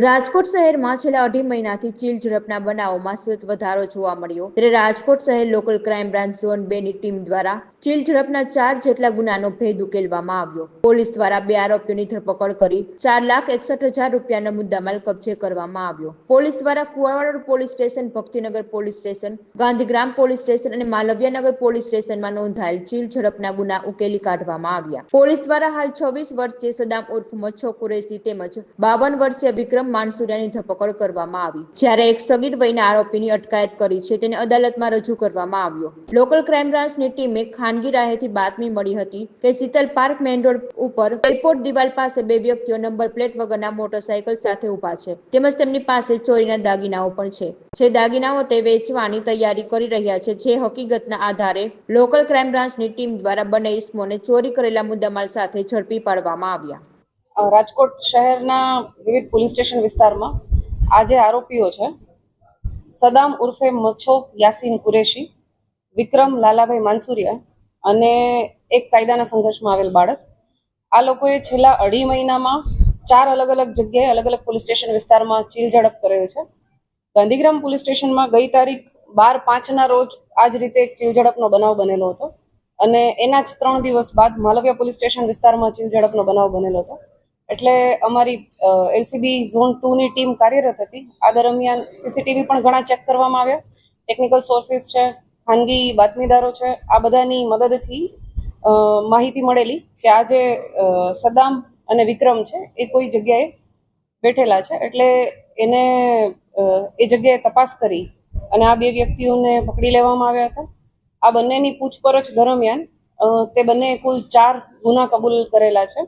રાજકોટ શહેરમાં છેલ્લા અઢી મહિનાથી ચીલ ઝડપના બનાવોમાં સતત વધારો જોવા મળ્યો. ત્યારે રાજકોટ શહેર લોકલ ક્રાઇમ બ્રાન્ચ ઝોન બે ની ટીમ દ્વારા ચીલ ઝડપના ચાર જેટલા ગુનાનો ભેદ ઉકેલવામાં આવ્યો. પોલીસ દ્વારા બે આરોપીઓની ધરપકડ કરી ચાર લાખ એકસઠ હજાર રૂપિયાનો મુદ્દામાલ કબજે કરવામાં આવ્યો. પોલીસ દ્વારા Kuvavad police station, Bhaktinagar police station, Gandhigram police station અને માલવ્યાનગર પોલીસ સ્ટેશનમાં નોંધાયેલ ચીલ ઝડપના ગુના ઉકેલી કાઢવામાં આવ્યા. પોલીસ દ્વારા હાલ છવ્વીસ વર્ષીય સદામ ઉર્ફ મચ્છો કુરેશી તેમજ બાવન વર્ષીય વિક્રમ માનસુરિયાની ધરપકડ કરવામાં આવી. જ્યારે એક સગીર વયના આરોપીની અટકાયત કરી છે, તેને અદાલતમાં રજૂ કરવામાં આવ્યો. લોકલ ક્રાઇમ બ્રાન્ચની ટીમે ખાનગી રાહેથી બાતમી મળી હતી કે શીતલ પાર્ક મેઇન રોડ ઉપર એરપોર્ટ દિવાલ પાસે બે વ્યક્તિઓ નંબર પ્લેટ વગરના મોટરસાયકલ સાથે ઊભા છે. તેમજ તેમની પાસે ચોરીના દાગીનાઓ પણ છે. જે દાગીનાઓ તે વેચવાની તૈયારી કરી રહ્યા છે, જે હકીકતના આધારે લોકલ ક્રાઇમ બ્રાન્ચની ટીમ દ્વારા બંને ઇસમોને ચોરી કરેલા મુદ્દામાલ સાથે ઝડપી પાડવામાં આવ્યા. રાજકોટ શહેરના વિવિધ પોલીસ સ્ટેશન વિસ્તારમાં આજે આરોપીઓ છે, સદામ ઉર્ફે મચ્છો યાસીન કુરેશી, વિક્રમ લાલાભાઈ માનસુરિયા અને એક કાયદાના સંઘર્ષમાં આવેલ બાળક, આ લોકોએ છેલ્લા અઢી મહિનામાં ચાર અલગ અલગ જગ્યાએ અલગ અલગ પોલીસ સ્ટેશન વિસ્તારમાં ચીલ ઝડપ કરેલ છે. ગાંધીગ્રામ પોલીસ સ્ટેશનમાં ગઈ તારીખ બાર પાંચના રોજ આ જ રીતે એક ચીલ ઝડપનો બનાવ બનેલો હતો અને એના જ ત્રણ દિવસ બાદ માલવ્યા પોલીસ સ્ટેશન વિસ્તારમાં ચીલ ઝડપનો બનાવ બનેલો હતો. એટલે અમારી એલસીબી ઝોન ટુની ટીમ કાર્યરત હતી. આ દરમિયાન સીસીટીવી પણ ઘણા ચેક કરવામાં આવ્યા. ટેકનિકલ સોર્સિસ છે, ખાનગી બાતમીદારો છે, આ બધાની મદદથી માહિતી મળેલી કે આ જે સદામ અને વિક્રમ છે, એ કોઈ જગ્યાએ બેઠેલા છે. એટલે એને એ જગ્યાએ તપાસ કરી અને આ બે વ્યક્તિઓને પકડી લેવામાં આવ્યા હતા. આ બંનેની પૂછપરછ દરમિયાન તે બંને કુલ ચાર ગુના કબૂલ કરેલા છે.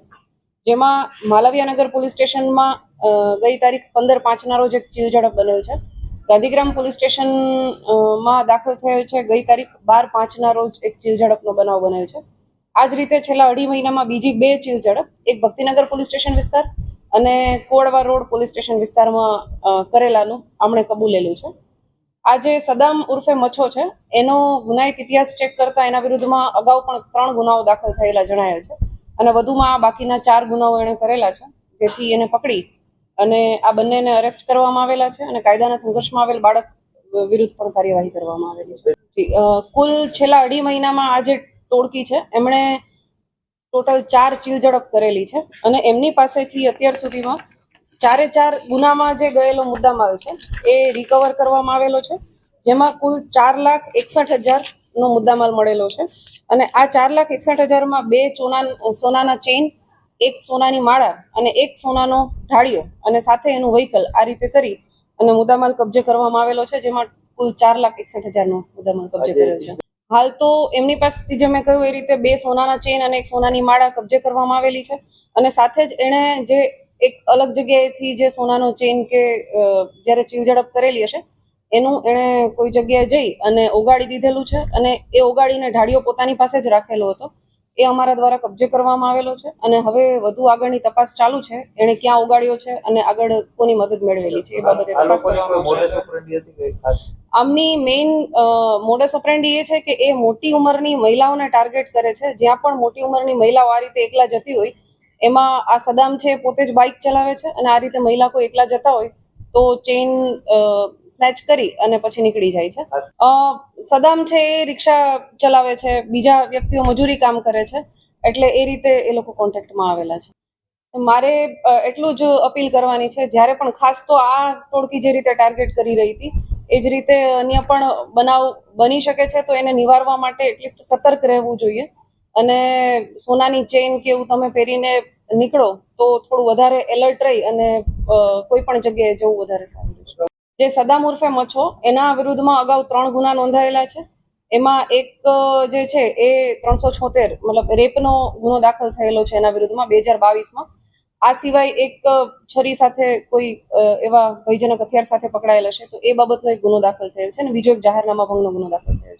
જેમાં માલવ્યાનગર પોલીસ સ્ટેશનમાં ગઈ તારીખ પંદર પાંચના રોજ એક ચીલ ઝડપ બનેલ છે. ગાંધીગ્રામ પોલીસ સ્ટેશનમાં દાખલ થયેલ છે ગઈ તારીખ બાર પાંચના રોજ એક ચીલ ઝડપનો બનાવ બનેલ છે. આ જ રીતે છેલ્લા અઢી મહિનામાં બીજી બે ચીલ ઝડપ એક ભક્તિનગર પોલીસ સ્ટેશન વિસ્તાર અને કોળવા રોડ પોલીસ સ્ટેશન વિસ્તારમાં કરેલાનું આમણે કબૂલેલું છે. આ જે સદામ ઉર્ફે મચ્છો છે. એનો ગુનાહિત ઇતિહાસ ચેક કરતા એના વિરુદ્ધમાં અગાઉ પણ ત્રણ ગુનાઓ દાખલ થયેલા જણાયેલ છે. અને વધુમાં બાકીના ચાર ગુનાઓ એણે કરેલા છે, જેથી એને પકડી અને આ બંનેને અરેસ્ટ કરવામાં આવેલા છે અને કાયદાના સંઘર્ષમાં આવેલ બાળક વિરુદ્ધ પણ કાર્યવાહી કરવામાં આવેલી છે. કુલ છેલ્લા અઢી મહિનામાં આ જે ટોળકી છે, એમણે ટોટલ ચાર ચીલઝડપ કરેલી છે અને એમની પાસેથી અત્યાર સુધીમાં ચારે ચાર ગુનામાં જે ગયેલો મુદ્દામાલ છે, એ રિકવર કરવામાં આવેલો છે, જેમાં કુલ ચાર લાખ એકસઠ હજારનો મુદ્દામાલ મળેલો છે. અને આ ચાર લાખ એકસઠ હજારમાં બે સોના સોનાના ચેઇન એક સોનાની માળા અને એક સોનાનો ઢાળિયો અને સાથે એનું વ્હીકલ આ રીતે કરી અને મુદ્દામાલ કબજે કરવામાં આવેલો છે જેમાં કુલ ચાર લાખ એકસઠ હજારનો મુદ્દામાલ કબજે કરેલો છે. હાલ તો એમની પાસેથી જે મેં કહ્યું એ રીતે બે સોનાના ચેઇન અને એક સોનાની માળા કબજે કરવામાં આવેલી છે અને સાથે જ એણે જે એક અલગ જગ્યાએથી જે સોનાનો ચેઇન કે જ્યારે ચીલ ઝડપ કરેલી હશે એનું એણે કોઈ જગ્યાએ જઈ અને ઓગાળી દીધેલું છે અને એ ઓગાળીને ઢાળીઓ પોતાની પાસે જ રાખેલો હતો. એ અમારા દ્વારા કબજે કરવામાં આવેલો છે અને હવે વધુ આગળની તપાસ ચાલુ છે. એણે ક્યાં ઓગાળ્યો છે અને આગળ કોની મદદ મેળવેલી છે એ બાબતે તપાસ કરવામાં આવશે. આમની મેઇન મોડસ ઓપરેન્ડી એ છે કે એ મોટી ઉંમરની મહિલાઓને ટાર્ગેટ કરે છે. જ્યાં પણ મોટી ઉંમરની મહિલાઓ આ રીતે એકલા જતી હોય એમાં આ સદામ છે પોતે જ બાઇક ચલાવે છે અને આ રીતે મહિલા કોઈ એકલા જતા હોય તો ચેઇન સ્નેચ કરી અને પછી નીકળી જાય છે. સદામ છે એ રિક્ષા ચલાવે છે બીજા વ્યક્તિઓ મજૂરી કામ કરે છે એટલે એ રીતે એ લોકો કોન્ટેક્ટમાં આવેલા છે. મારે એટલું જ અપીલ કરવાની છે જ્યારે પણ ખાસ તો આ ટોળકી જે રીતે ટાર્ગેટ કરી રહી હતી એ જ રીતે અન્ય પણ બનાવ બની શકે છે તો એને નિવારવા માટે એટલીસ્ટ સતર્ક રહેવું જોઈએ. અને સોનાની ચેઇન કે એવું તમે પહેરીને નીકળો, તો થોડું વધારે એલર્ટ રહી અને કોઈ પણ જગ્યાએ જવું વધારે સારું જે સદામ ઉર્ફે મચ્છો, એના વિરુદ્ધમાં અગાઉ ત્રણ ગુના નોંધાયેલા છે. એમાં એક જે છે એ ત્રણસો છોતેર, મતલબ રેપનો ગુનો દાખલ થયેલો છે એના વિરુદ્ધમાં બે હજાર બાવીસમાં. આ સિવાય એક છરી સાથે કોઈ એવા ભયજનક હથિયાર સાથે પકડાયેલ છે, તો એ બાબતનો એક ગુનો દાખલ થયેલ છે અને બીજો એક જાહેરનામા ભંગનો ગુનો દાખલ થયેલ છે.